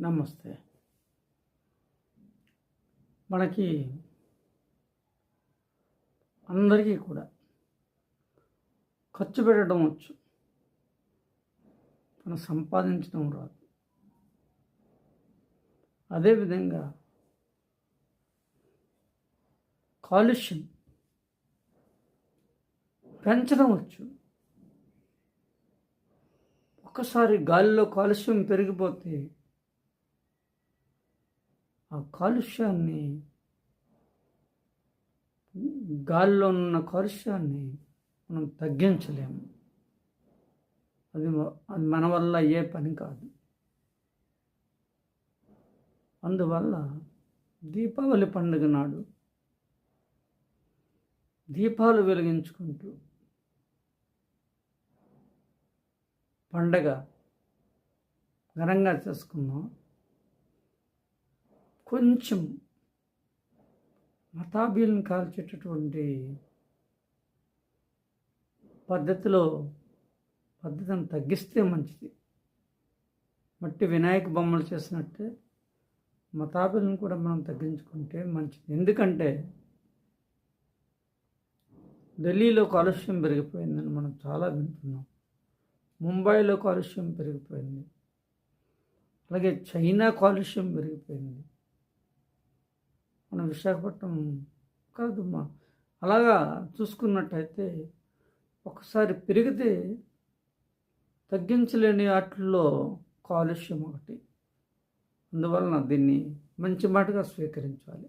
నమస్తే. మనకి అందరికీ కూడా ఖర్చు పెట్టడం వచ్చు. మనం సంపాదించడం రాదు. అదేవిధంగా కాలుష్యం పెంచడం వచ్చు. ఒక్కసారి గాలిలో కాలుష్యం పెరిగిపోతే ఆ కాలుష్యాన్ని గాలిలో ఉన్న కాలుష్యాన్ని మనం తగ్గించలేము. అది అది మన వల్ల అయ్యే పని కాదు. అందువల్ల దీపావళి పండుగ నాడు దీపాలు వెలిగించుకుంటూ పండగ ఘనంగా చేసుకున్నాం కొంచెం మతాబీలను కాల్చేటటువంటి పద్ధతిలో పద్ధతిని తగ్గిస్తే మంచిది. మట్టి వినాయక బొమ్మలు చేసినట్టే మతాబీలను కూడా మనం తగ్గించుకుంటే మంచిది. ఎందుకంటే ఢిల్లీలో కాలుష్యం పెరిగిపోయిందని మనం చాలా వింటున్నాం. ముంబైలో కాలుష్యం పెరిగిపోయింది. అలాగే చైనా కాలుష్యం పెరిగిపోయింది. మన విశాఖపట్నం కాదు మా అలాగా చూసుకున్నట్టయితే ఒకసారి పెరిగితే తగ్గించలేని వాటిల్లో కాలుష్యం ఒకటి. అందువలన దీన్ని మంచి మాటగా స్వీకరించాలి.